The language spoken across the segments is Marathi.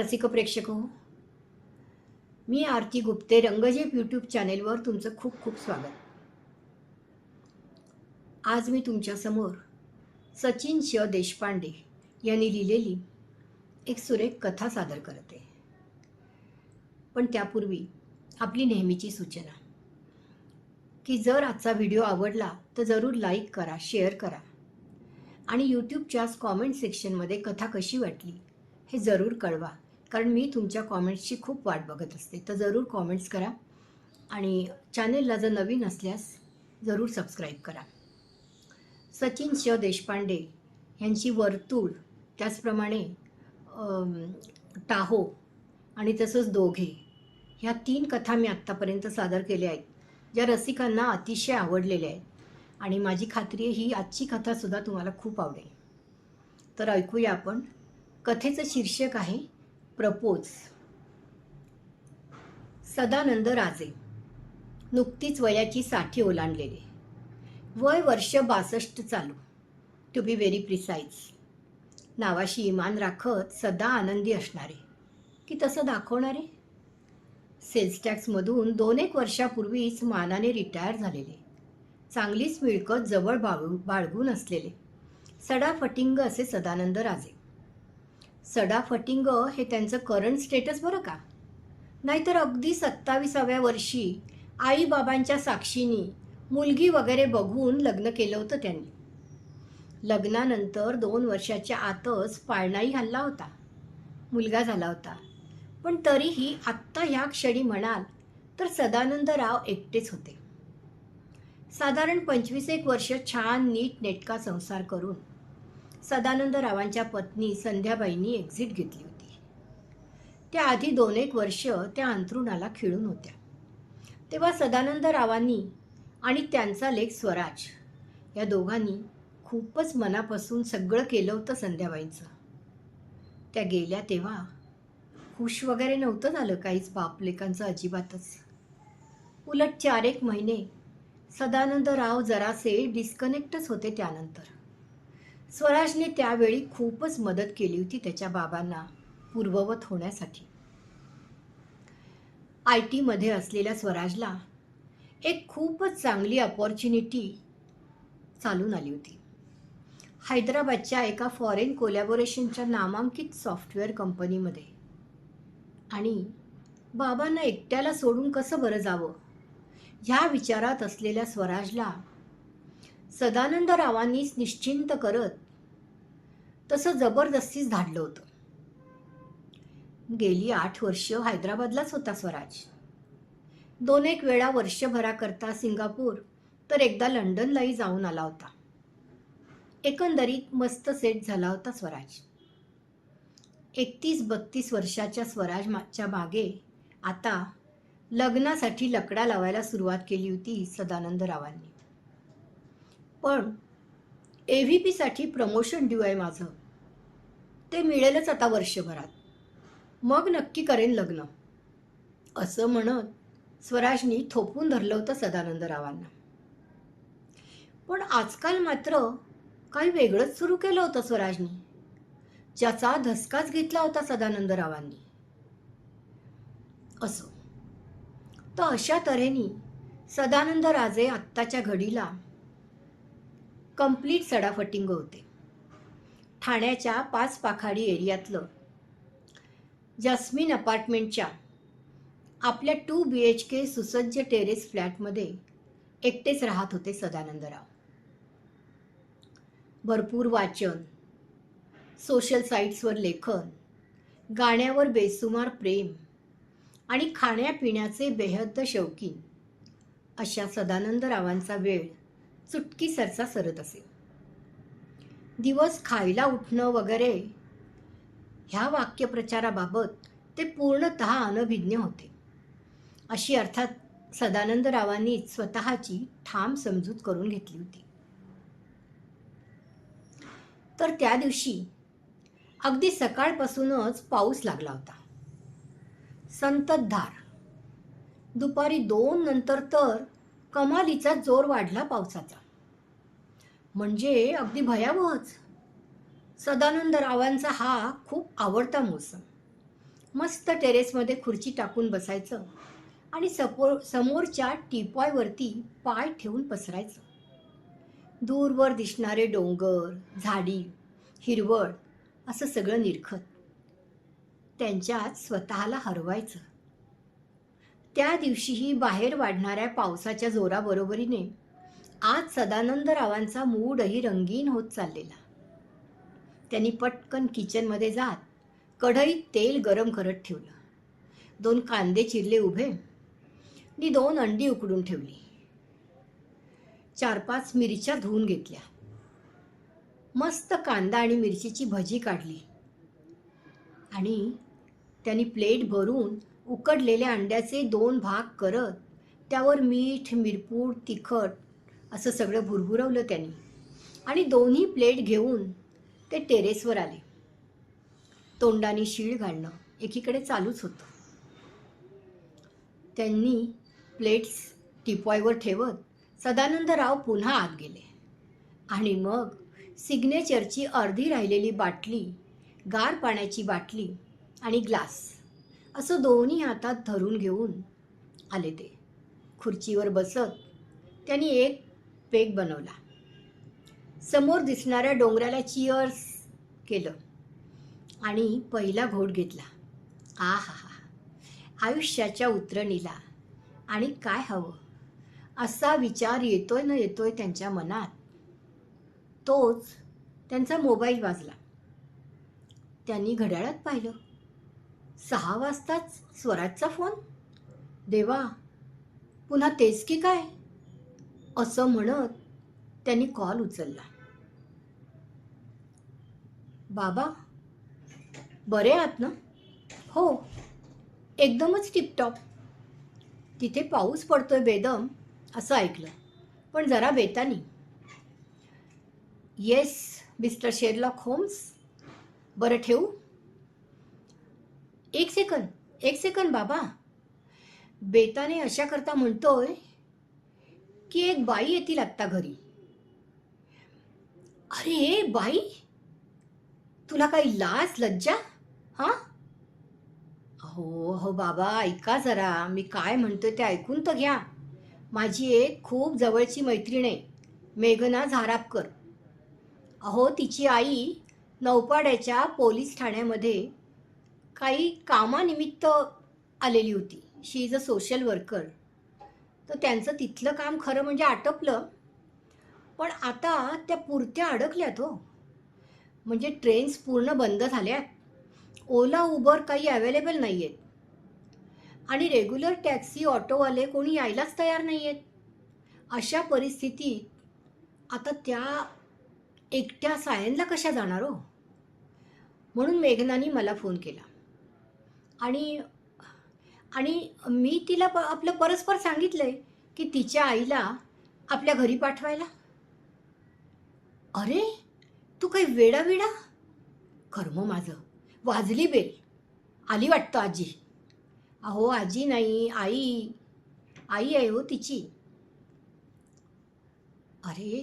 रसिक प्रेक्षक हो मी आरती गुप्ते रंगजेप यूट्यूब चॅनेलवर तुमचं खूप खूप स्वागत. आज मी तुमच्यासमोर सचिन श. देशपांडे यांनी लिहिलेली एक सुरेख कथा सादर करते. पण त्यापूर्वी आपली नेहमीची सूचना. की जर आजचा व्हिडिओ आवडला तर जरूर लाईक करा शेअर करा. आणि यूट्यूबच्याच कॉमेंट सेक्शनमध्ये कथा कशी वाटली हे जरूर कळवा. कारण मी तुमच्या कॉमेंट्सची खूप वाट बघत असते. तर जरूर कॉमेंट्स करा आणि चॅनेलला जर नवीन असल्यास जरूर सबस्क्राईब करा. सचिन श देशपांडे यांची वर्तुळ त्याचप्रमाणे टाहो आणि तसंच दोघे ह्या तीन कथा मी आत्तापर्यंत सादर केल्या आहेत ज्या रसिकांना अतिशय आवडलेल्या आहेत. आणि माझी खात्री आहे ही आजची कथासुद्धा तुम्हाला खूप आवडेल. तर ऐकूया आपण. कथेचं शीर्षक आहे प्रपोज. सदानंद राजे. नुकतीच वयाची साठी ओलांडलेले. वय वर्ष बासष्ट चालू. टू बी व्हेरी प्रिसाईज नावाशी इमान राखत सदा आनंदी असणारे. की तसं दाखवणारे? सेल्स टॅक्समधून दोन एक वर्षापूर्वीच मानाने रिटायर झालेले. चांगलीच मिळकत जवळ बाळू बाळगून असलेले. सडाफटिंग असे सदानंद राजे. सडाफटिंग हे त्यांचं करंट स्टेटस बरं का? नाहीतर अगदी सत्ताविसाव्या वर्षी आईबाबांच्या साक्षीनी मुलगी वगैरे बघून लग्न केलं होतं त्यांनी. लग्नानंतर दोन वर्षाच्या आतच पाळणाही हल्ला होता. मुलगा झाला होता. पण तरीही आत्ता ह्या क्षणी म्हणाल तर सदानंदराव एकटेच होते. साधारण पंचवीस एक वर्ष छान नीट नेटका संसार करून सदानंदरावांच्या पत्नी संध्याबाईंनी एक्झिट घेतली होती. त्या आधी दोन एक वर्ष त्या अंथरुणाला खिळून होत्या. तेव्हा सदानंदरावांनी आणि त्यांचा लेख स्वराज या दोघांनी खूपच मनापासून सगळं केलं होतं संध्याबाईंचं. त्या गेल्या तेव्हा खुश वगैरे नव्हतं झालं काहीच बापलेकांचं अजिबातच. उलट चार एक महिने सदानंदराव जरासे डिस्कनेक्टच होते त्यानंतर. स्वराजने त्यावेळी खूपच मदत केली होती त्याच्या बाबांना पूर्ववत होण्यासाठी. आय टीमध्ये असलेल्या स्वराजला एक खूपच चांगली अपॉर्च्युनिटी चालून आली होती. हैदराबादच्या एका फॉरेन कोलॅबोरेशनच्या नामांकित सॉफ्टवेअर कंपनीमध्ये आणि बाबांना एकट्याला सोडून कसं बरं जावं? ह्या विचारात असलेल्या स्वराजला सदानंदरावांनीच निश्चिंत करत तसं जबरदस्तीच धाडलं होतं. गेली आठ वर्ष हैदराबादलाच होता स्वराज. दोन एक वेळा वर्षभराकरता सिंगापूर तर एकदा लंडनलाही जाऊन आला होता. एकंदरीत मस्त सेट झाला होता स्वराज. एकतीस बत्तीस वर्षाच्या स्वराजच्या मागे आता लग्नासाठी लकडा लावायला सुरुवात केली होती सदानंदरावांनी पण ए व्ही पीसाठी प्रमोशन ड्यू आहे माझं. ते मिळेलच आता वर्षभरात. मग नक्की करेन लग्न. असं म्हणत स्वराजनी थोपून धरलं होतं सदानंदरावांना पण आजकाल मात्र काही वेगळंच सुरू केलं होतं स्वराजनी. ज्याचा धसकाच घेतला होता सदानंदरावांनी असो. तर अशा तऱ्हेने सदानंद राजे आत्ताच्या घडीला कंप्लीट सडाफटिंग होते. ठाण्याच्या पाच पाखाडी एरियातलं जास्मिन अपार्टमेंटच्या आपल्या टू बी एच के सुसज्ज टेरेस फ्लॅटमध्ये एकटेच राहत होते सदानंदराव. भरपूर वाचन सोशल साईट्सवर लेखन गाण्यावर बेसुमार प्रेम आणि खाण्यापिण्याचे बेहद्द शौकीन अशा सदानंदरावांचा वेळ चुटकी सरसा सरत असे. दिवस खायला उठणं वगैरे ह्या वाक्यप्रचाराबाबत ते पूर्णत अनभिज्ञ होते. अशी अर्थात सदानंदरावांनीच स्वतःची ठाम समजूत करून घेतली होती. तर त्या दिवशी अगदी सकाळपासूनच पाऊस लागला होता. संततधार. दुपारी दोन नंतर तर कमालीचा जोर वाढला पावसाचा. म्हणजे अगदी भयावहच. सदानंद रावांचा हा खूप आवडता मोसम. मस्त टेरेसमध्ये खुर्ची टाकून बसायचं आणि सपोर समोरच्या टीपॉयवरती पाय ठेवून पसरायचं. दूरवर दिसणारे डोंगर झाडी हिरवळ असं सगळं निरखत. त्यांच्यात स्वतःला हरवायचं. त्या दिवशीही बाहेर वाढणाऱ्या पावसाच्या जोराबरोबरीने आज सदानंदरावांचा मूडही रंगीन होत चाललेला. त्यांनी पटकन किचनमध्ये जात कढईत तेल गरम करत ठेवलं. दोन कांदे चिरले उभे. आणि दोन अंडी उकडून ठेवली. चार पाच मिरच्या धुवून घेतल्या. मस्त कांदा आणि मिरचीची भजी काढली. आणि त्यांनी प्लेट भरून उकडलेल्या अंड्याचे दोन भाग करत त्यावर मीठ मिरपूड तिखट असं सगळं भुरभुरवलं त्यांनी. आणि दोन्ही प्लेट घेऊन ते टेरेसवर आले. तोंडाने शीळ घालणं एकीकडे चालूच होतं. त्यांनी प्लेट्स टिपॉयवर ठेवत सदानंदराव पुन्हा आत गेले. आणि मग सिग्नेचरची अर्धी राहिलेली बाटली गार पाण्याची बाटली आणि ग्लास असं दोन्ही हातात धरून घेऊन आले ते. खुर्चीवर बसत त्यांनी एक पेग बनवला. समोर दिसणाऱ्या डोंगराला चिअर्स केलं आणि पहिला घोट घेतला. आ हा हा. आयुष्याच्या उतरणीला आणि काय हवं? असा विचार येतोय न येतोय त्यांच्या मनात. तोच त्यांचा मोबाईल वाजला. त्यांनी घड्याळात पाहिलं. सहा वाजताच स्वराजचा फोन. देवा पुन्हा तेच की काय? असं म्हणत त्यांनी कॉल उचलला. बाबा बरे आहात ना? हो एकदमच टिपटॉप. तिथे पाऊस पडतोय बेदम असं ऐकलं पण जरा बेतानी. Yes mister Sherlock Holmes. बरं ठेवू? एक सेकंद एक सेकंद बाबा. बेताने अशा करता म्हणतोय की एक बाई येतील आत्ता घरी. अरे बाई? तुला काही लाज लज्जा? हा? अहो हो बाबा ऐका जरा. मी काय म्हणतोय ते ऐकून तर घ्या. माझी एक खूप जवळची मैत्रीण आहे. मेघना झारापकर. अहो तिची आई नौपाड्याच्या पोलीस ठाण्यामध्ये काही कामानिमित्त आलेली होती. She is a social worker तर त्यांचं तिथलं काम खरं म्हणजे आटपलं. पण आता त्या पुरत्या अडकल्यात हो. म्हणजे ट्रेन्स पूर्ण बंद झाल्यात. ओला उबर काही अवेलेबल नाही आहेत आणि रेग्युलर टॅक्सी ऑटोवाले कोणी यायलाच तयार नाही आहेत अशा परिस्थितीत आता त्या एकट्या सायनला कशा जाणार हो? म्हणून मेघनानी मला फोन केला. आणि आणि मी तिला प आपलं परस्पर सांगितलं आहे की तिच्या आईला आपल्या घरी पाठवायला. अरे तू काही वेडा वेडा कर्म माझं. वाजली बेल. आली वाटतं आजी. अहो आजी नाही आई आई आहे हो तिची. अरे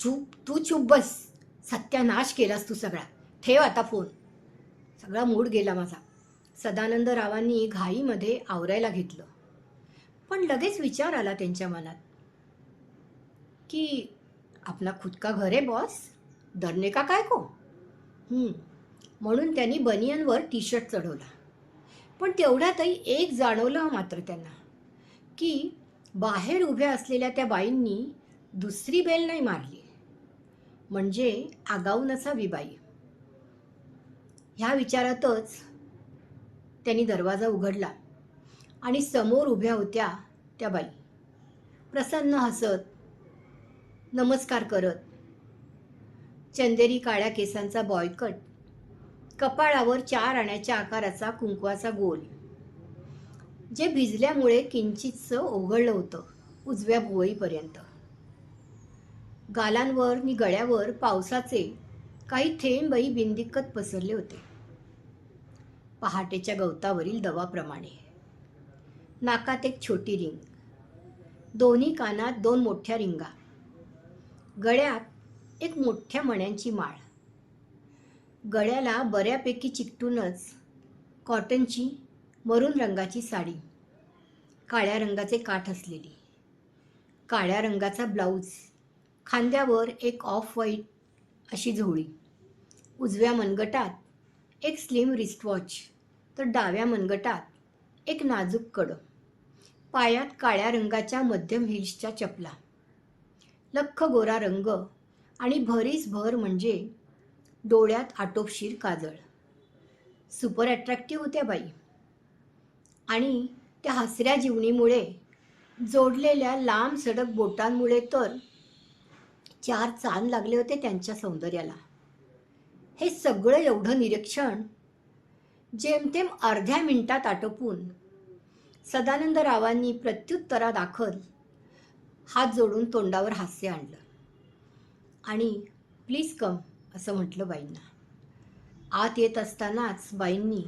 चूप तू चूप बस. सत्यानाश केलास तू सगळा. ठेव आता फोन. सगळा मूड गेला माझा. सदानंद रावांनी घाईमध्ये आवरायला घेतलं. पण लगेच विचार आला त्यांच्या मनात. की आपला खुदका घर आहे बॉस धरणे का काय को म्हणून त्यांनी बनियनवर टी शर्ट चढवला. पण तेवढ्यातही एक जाणवलं मात्र त्यांना. की बाहेर उभ्या असलेल्या त्या बाईंनी दुसरी बेल नाही मारली. म्हणजे आगाऊ नसावी बाई. ह्या विचारातच त्यांनी दरवाजा उघडला आणि समोर उभ्या होत्या त्या बाई. प्रसन्न हसत नमस्कार करत चंदेरी काळ्या केसांचा बॉयकट कपाळावर चार आण्याच्या आकाराचा कुंकवाचा गोल जे भिजल्यामुळे किंचितसं ओघळलं होतं उजव्या भुवईपर्यंत गालांवर आणि गळ्यावर पावसाचे काही थेंबही बिंदिकत पसरले होते. पहाटेच्या गवतावरील दवाप्रमाणे. नाकात एक छोटी रिंग. दोन्ही कानात दोन मोठ्या रिंगा. गळ्यात एक मोठ्या मण्यांची माळ. गळ्याला बऱ्यापैकी चिकटूनच कॉटनची मरून रंगाची साडी. काळ्या रंगाचे काठ असलेली. काळ्या रंगाचा ब्लाऊज. खांद्यावर एक ऑफ व्हाईट अशी झोळी. उजव्या मनगटात एक स्लिम रिस्टवॉच तर डाव्या मनगटात एक नाजूक कडं पायात काळ्या रंगाच्या मध्यम हिल्सच्या चपला लख्ख गोरा रंग आणि भरीस भर म्हणजे डोळ्यात आटोपशीर काजळ. सुपर अट्रॅक्टिव्ह होत्या बाई. आणि त्या हसऱ्या जीवनीमुळे जोडलेल्या लांब सडक बोटांमुळे तर चार चांद लागले होते त्यांच्या सौंदर्याला. हे सगळं एवढं निरीक्षण जेमतेम अर्ध्या मिनिटात आटोपून सदानंद रावांनी प्रत्युत्तरादाखल हात जोडून तोंडावर हास्य आणलं. आणि प्लीज कम असं म्हटलं बाईंना. आत येत असतानाच बाईंनी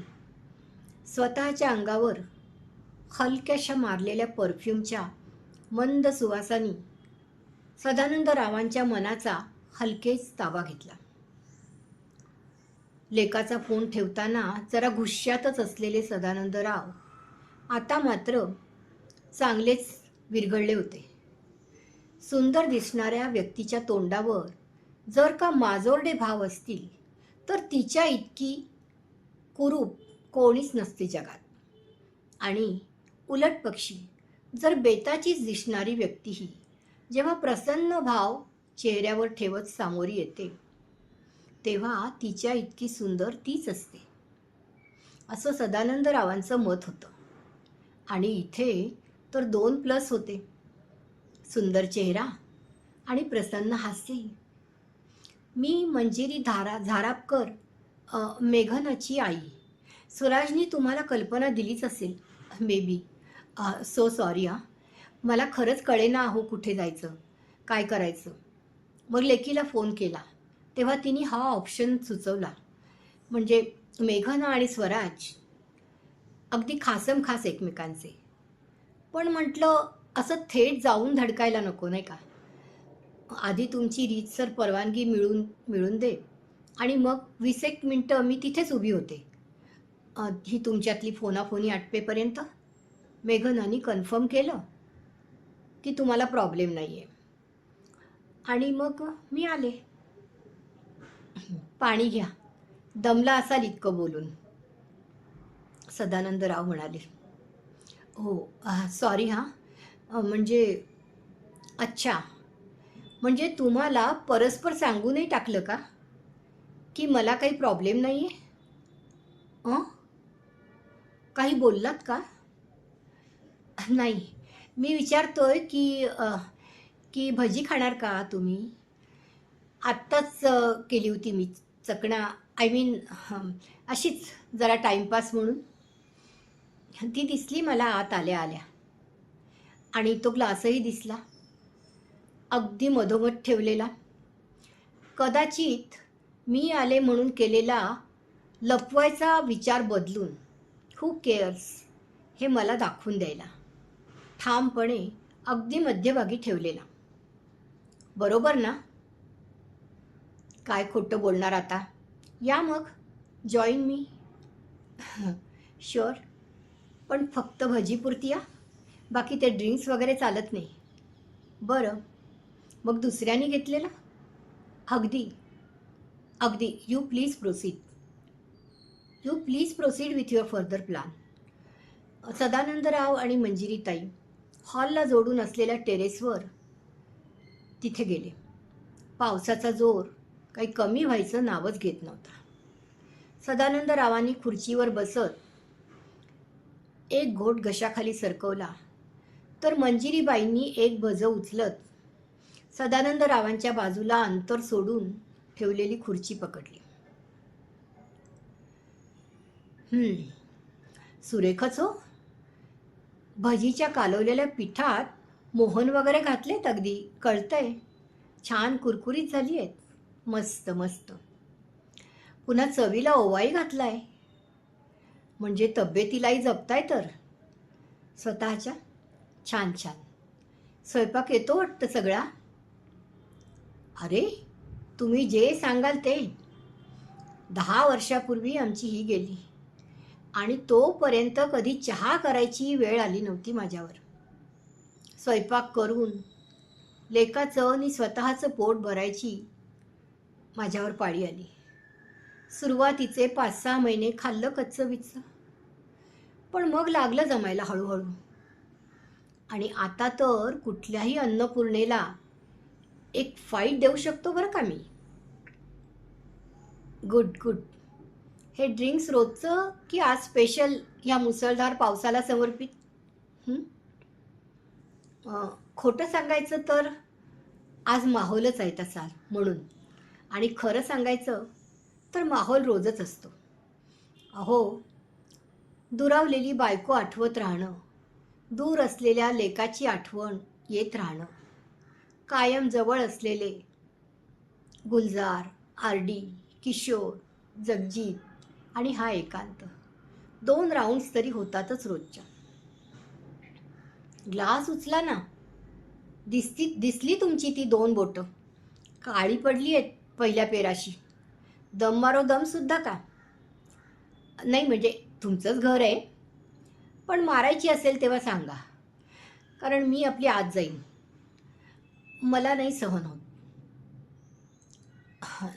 स्वतःच्या अंगावर हलक्याशा मारलेल्या परफ्यूमच्या मंद सुवासानी सदानंद रावांच्या मनाचा हलकेच ताबा घेतला. लेकाचा फोन ठेवताना जरा घुश्यातच असलेले सदानंदराव आता मात्र चांगलेच विरघळले होते. सुंदर दिसणाऱ्या व्यक्तीच्या तोंडावर जर का माजोरडे भाव असतील तर तिच्या इतकी कुरूप कोणीच नसते जगात. आणि उलट पक्षी जर बेताचीच दिसणारी व्यक्तीही जेव्हा प्रसन्न भाव चेहऱ्यावर ठेवत सामोरी येते तेव्हा तिच्या इतकी सुंदर तीच असते. असं सदानंदरावांचं मत होतं. आणि इथे तर दोन प्लस होते. सुंदर चेहरा आणि प्रसन्न हास्य. मी मंजिरी धारा झारापकर मेघनाची आई. स्वराजनी तुम्हाला कल्पना दिलीच असेल. मे बी सो सॉरी हा. मला खरंच कळेना अहो कुठे जायचं काय करायचं. मग लेकीला फोन केला. तेव्हा तिने हा ऑप्शन सुचवला. म्हणजे मेघना आणि स्वराज अगदी खासम खास एकमेकांचे. पण म्हटलं असं थेट जाऊन धडकायला नको नाही का? आधी तुमची रीतसर परवानगी मिळून मिळून दे. आणि मग वीस एक मिनटं मी तिथेच उभी होते. ही तुमच्यातली फोनाफोनी आटपेपर्यंत मेघनानी कन्फर्म केलं की तुम्हाला प्रॉब्लेम नाही आहे आणि मग मी आले. पाणी घ्या. दमला असाल इतकं बोलून. सदानंदराव म्हणाले. हो सॉरी हां. म्हणजे अच्छा. म्हणजे तुम्हाला परस्पर सांगूनही टाकलं का? की मला काही प्रॉब्लेम नाही आहे काही बोललात का? नाही. मी विचारतोय की आ, की भजी खाणार का तुम्ही? आत्ताच केली होती मी चकणा. आय मीन अशीच जरा टाईमपास म्हणून. ती दिसली मला आत आल्या आल्या. आणि तो ग्लासही दिसला. अगदी मधोमध ठेवलेला. कदाचित मी आले म्हणून केलेला लपवायचा विचार बदलून हू केअर्स हे मला दाखवून द्यायला. ठामपणे अगदी मध्यभागी ठेवलेला. बरोबर ना? काय खोटं बोलणार आता? या मग. जॉईन मी शुअर पण फक्त भजीपुरती या बाकी ते ड्रिंक्स वगैरे चालत नाही. बरं. मग दुसऱ्याने घेतलेला? अगदी. अगदी. You please proceed you please proceed with your further plan Sadanandrao आणि मंजिरीताई हॉलला जोडून असलेल्या टेरेसवर तिथे गेले. पावसाचा जोर काही कमी व्हायचं नावच घेत नव्हता. सदानंदरावांनी खुर्चीवर बसत एक घोट घशाखाली सरकवला. तर मंजिरीबाईंनी एक भज उचलत सदानंदरावांच्या बाजूला अंतर सोडून ठेवलेली खुर्ची पकडली. हम्म सुरेखच हो. भजीच्या कालवलेल्या पिठात मोहन वगैरे घातलेत अगदी कळतंय. छान कुरकुरीत झाली आहेत मस्त मस्त. पुन्हा चवीला ओवाही घातलाय. म्हणजे तब्येतीलाही जपताय तर. स्वतःच्या? छान छान. स्वयंपाक येतो वाटतं सगळा? अरे तुम्ही जे सांगाल ते. दहा वर्षापूर्वी आमची ही गेली. आणि तोपर्यंत कधी चहा करायची वेळ आली नव्हती माझ्यावर. स्वयंपाक करून लेकाचं आणि स्वतःचं पोट भरायची माझ्यावर पाळी आली. सुरुवातीचे पाच सहा महिने खाल्लं कच्चं बिच्चं. पण मग लागलं जमायला हळूहळू. आणि आता तर कुठल्याही अन्नपूर्णेला एक फाईट देऊ शकतो बरं का मी? गुड गुड हे ड्रिंक्स रोजचं की आज स्पेशल या मुसळधार पावसाला समर्पित? खोटं सांगायचं तर आज माहोलच आहे तसा म्हणून. आणि खरं सांगायचं तर माहोल रोजच असतो. अहो दुरावलेली बायको आठवत राहणं दूर असलेल्या लेकाची आठवण येत राहणं कायम जवळ असलेले गुलजार आर डी किशोर जगजीत आणि हा एकांत दोन राऊंड्स तरी होतातच रोजच्या. ग्लास उचला ना दिसती दिसली तुमची ती दोन बोटं? काळी पडली आहेत पहिल्या पेराशी. दम मारो दम सुद्धा का? नाही म्हणजे तुमचंच घर आहे. पण मारायची असेल तेव्हा सांगा. कारण मी आपली आत जाईन. मला नाही सहन होत.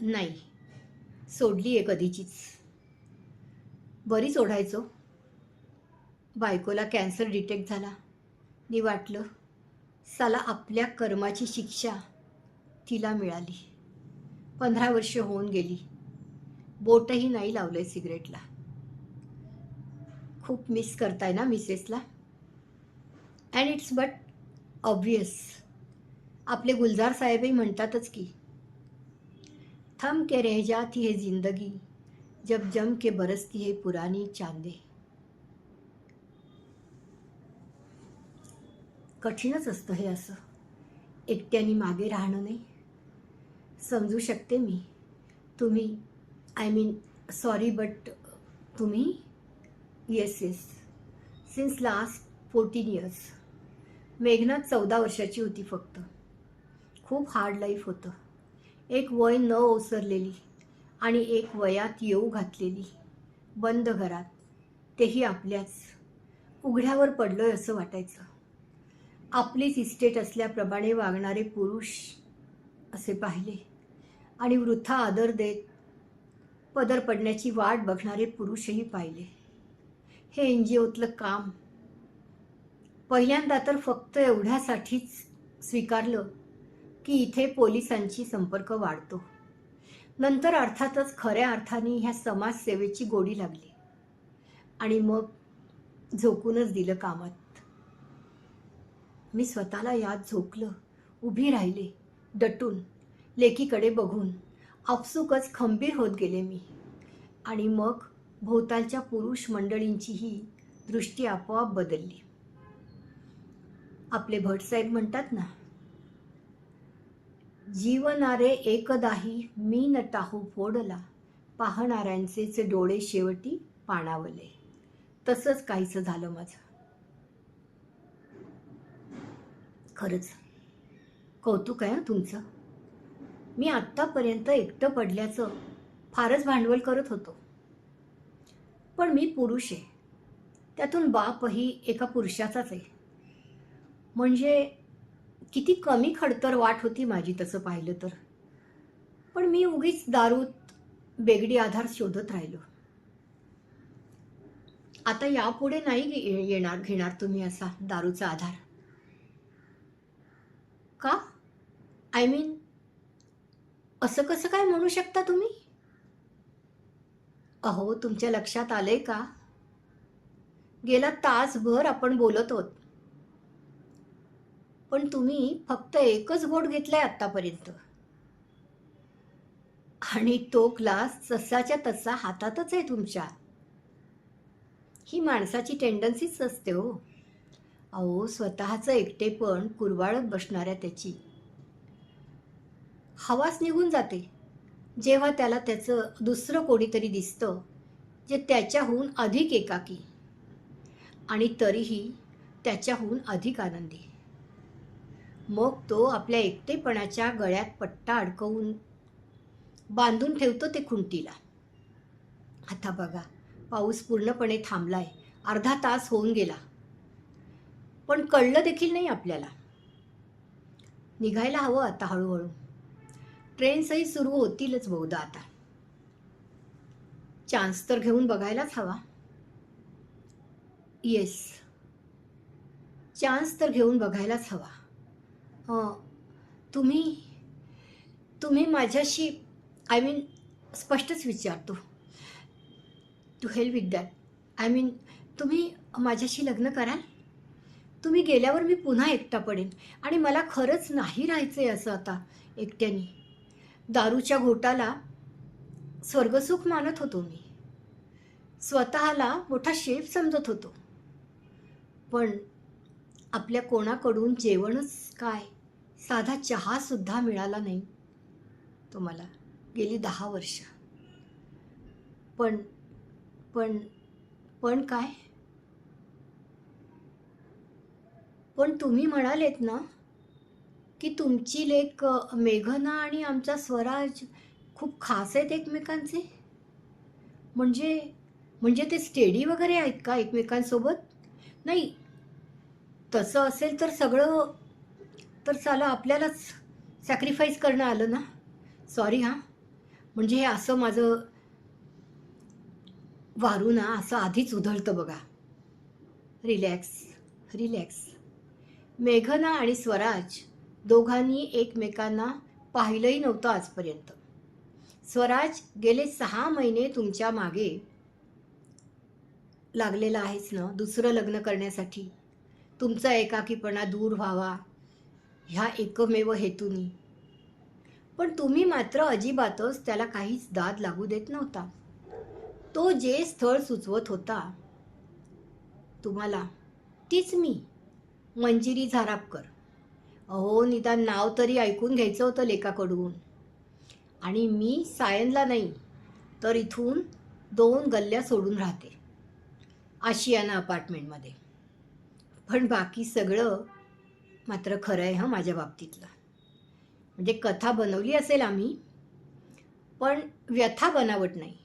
नाही. सोडली आहे कधीचीच. बरीच ओढायचो बायकोला कॅन्सर डिटेक्ट झाला. मी वाटलं साला आपल्या कर्माची शिक्षा तिला मिळाली. पंधरा वर्ष होऊन गेली. बोटही नाही लावलंय सिगरेटला. खूप मिस करताय ना मिसेसला अँड इट्स बट ऑब्वियस आपले गुलजार साहेबही म्हणतातच की थम के रह जाती है जिंदगी जब जम के बरसती है पुरानी चांदे. कठीणच असतं हे असं. एकट्याने मागे राहणं नाही. समजू शकते मी. तुम्ही आय मीन सॉरी बट तुम्ही yes yes since last fourteen years मेघना चौदा वर्षाची होती फक्त. खूप हार्ड लाईफ होतं. एक वय न ओसरलेली आणि एक वयात येऊ घातलेली. बंद घरात. तेही आपल्याच. उघड्यावर पडलोय असं वाटायचं. आपलीच इस्टेट असल्याप्रमाणे वागणारे पुरुष असे पाहिले. आणि वृथा आदर देत पदर पडण्याची वाट बघणारे पुरुषही पाहिले. हे एन जी ओतलं काम पहिल्यांदा तर फक्त एवढ्यासाठीच स्वीकारलं की इथे पोलिसांची संपर्क वाढतो. नंतर अर्थातच खऱ्या अर्थाने ह्या समाजसेवेची गोडी लागली. आणि मग झोकूनच दिलं कामात. मी स्वतःला यात झोकलं उभी राहिले. दटून लेकीकडे बघून आपसुकच खंबीर होत गेले मी. आणि मग भोवतालच्या पुरुष मंडळींचीही दृष्टी आपोआप बदलली. आपले भटसाहेब म्हणतात ना जीवनारे एकदाही मी न टाहू फोडला पाहणाऱ्यांचेचे डोळे शेवटी पाणावले. तसंच काहीचं झालं माझं. खरंच कौतुक आहे तुमचं? मी आत्तापर्यंत एकटं पडल्याचं फारच भांडवल करत होतो. पण मी पुरुष आहे. त्यातून बापही एका पुरुषाचाच आहे. म्हणजे किती कमी खडतर वाट होती माझी तसं पाहिलं तर. पण मी उगीच दारूत बेगडी आधार शोधत राहिलो. आता यापुढे नाही येणार घेणार तुम्ही असा दारूचा आधार? का? आय मीन असं कसं काय म्हणू शकता तुम्ही? अहो तुमच्या लक्षात आलंय का? गेला तासभर आपण बोलत होत. पण तुम्ही फक्त एकच घोट घेतलाय आतापर्यंत आणि तो ग्लास तसाच्या तसा हातातच आहे तुमच्या. ही माणसाची टेंडन्सीच असते हो. अहो स्वतःचं एकटेपण कुरवाळत बसणाऱ्या त्याची. हवाच निघून जाते. जेव्हा त्याला त्याचं दुसरं कोणीतरी दिसतं जे त्याच्याहून अधिक एकाकी. आणि तरीही त्याच्याहून अधिक आनंदी. मग तो आपल्या एकटेपणाच्या गळ्यात पट्टा अडकवून बांधून ठेवतो ते खुंटीला. आता बघा पाऊस पूर्णपणे थांबलाय. अर्धा तास होऊन गेला. पण कळलं देखील नाही आपल्याला. निघायला हवं आता हळूहळू. ट्रेन्सही सुरू होतीलच बहुधा आता. चान्स तर घेऊन बघायलाच हवा. येस चान्स तर घेऊन बघायलाच हवा. तुम्ही तुम्ही माझ्याशी आय मीन स्पष्टच विचारतो. To help with that I mean तुम्ही माझ्याशी लग्न कराल? तुम्ही गेल्यावर मी पुन्हा एकटा पडेन. आणि मला खरंच नाही राहायचं आहे असं आता एकट्याने. दारूच्या घोटाला स्वर्गसुख मानत होतो मी. स्वतःला मोठा शेफ समजत होतो. पण आपल्या कोणाकडून जेवणच काय साधा चहासुद्धा मिळाला नाही तुम्हाला गेली दहा वर्ष. पण पण पण काय? पण तुम्ही म्हणालेत ना की तुमची लेक मेघना आणि आमचा स्वराज खूप खास आहेत एकमेकांचे? म्हणजे म्हणजे ते स्टेडी वगैरे आहेत का एकमेकांसोबत? नाही तसं असेल तर सगळं तर चला आपल्यालाच सॅक्रिफाईस करणं आलं ना? सॉरी हां. म्हणजे हे असं माझं वारू ना असं आधीच उधळतं बघा. रिलॅक्स रिलॅक्स मेघना आणि स्वराज दोघांनी एकमेकांना पाहिलंही नव्हतं आजपर्यंत. स्वराज गेले सहा महिने तुमच्या मागे लागलेला आहेच ना? दुसरं लग्न करण्यासाठी. तुमचा एकाकीपणा दूर व्हावा ह्या एकमेव हेतूनी. पण तुम्ही मात्र अजिबातच त्याला काहीच दाद लागू देत नव्हता. तो जे स्थळ सुचवत होता तुम्हाला तीच मी मंजिरी झारापकर. अहो निदान नाव तरी ऐकून घ्यायचं होतं लेकाकडून. आणि मी सायनला नाही तर इथून दोन गल्ल्या सोडून राहते आशियाना अपार्टमेंटमध्ये. पण बाकी सगळं मात्र खरं आहे हं माझ्या बाबतीतलं. म्हणजे कथा बनवली असेल आम्ही पण व्यथा बनावट नाही.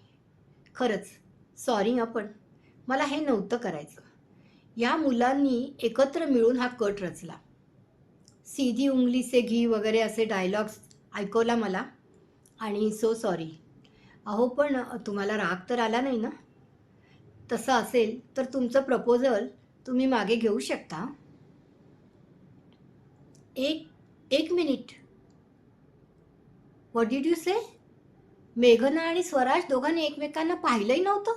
खरंच सॉरी आपण मला हे नव्हतं करायचं. या मुलांनी एकत्र मिळून हा कट रचला. सीधी उंगली से घी वगैरे असे डायलॉग्स ऐकवला मला. आणि सो सॉरी अहो पण तुम्हाला राग तर आला नाही ना? तसं असेल तर तुमचं प्रपोजल तुम्ही मागे घेऊ शकता. एक एक minute what did you say मेघना आणि स्वराज दोघांनी एकमेकांना पाहिलंही नव्हतं.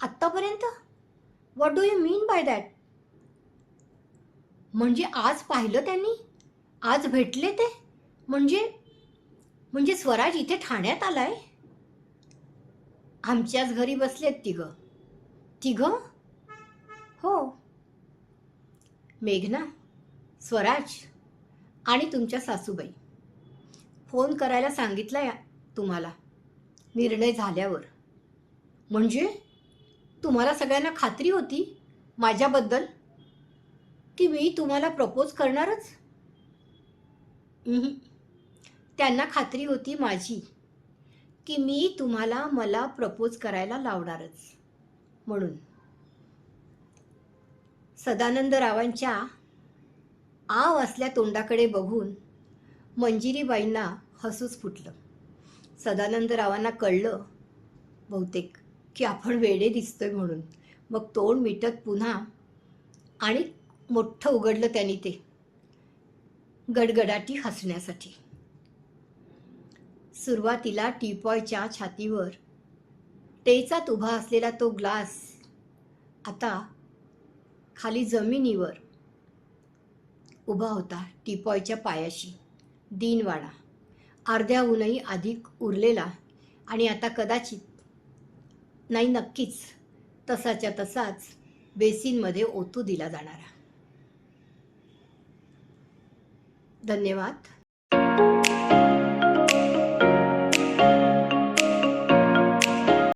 आत्तापर्यंत? What do you mean by that म्हणजे आज पाहिलं त्यांनी? आज भेटले ते? म्हणजे म्हणजे स्वराज इथे ठाण्यात आलाय? आमच्याच घरी बसलेत तिघं. तिघं? हो. मेघना स्वराज आणि तुमच्या सासूबाई. फोन करायला सांगितलाय तुम्हाला. निर्णय झाल्यावर. म्हणजे तुम्हाला सगळ्यांना खात्री होती माझ्याबद्दल? की मी तुम्हाला प्रपोज करणारच. त्यांना खात्री होती माझी की मी तुम्हाला मला प्रपोज करायला लावणारच. म्हणून सदानंद रावांच्या आव असल्या तोंडाकडे बघून मंजिरीबाईंना हसूच फुटलं. सदानंद रावांना कळलं बहुतेक की आपण वेडे दिसतोय म्हणून. मग तोंड मिटत पुन्हा आणि मोठं उघडलं त्यांनी ते. गडगडाटी हसण्यासाठी. सुरुवातीला टीपॉयच्या छातीवर टेचात उभा असलेला तो ग्लास आता खाली जमिनीवर उभा होता टीपॉयच्या पायाशी. दिनवाडा. अर्ध्याहूनही अधिक उरलेला आणि आता कदाचित नाही नक्कीच तसाच्या तसाच बेसिनमध्ये ओतू दिला जाणारा. धन्यवाद.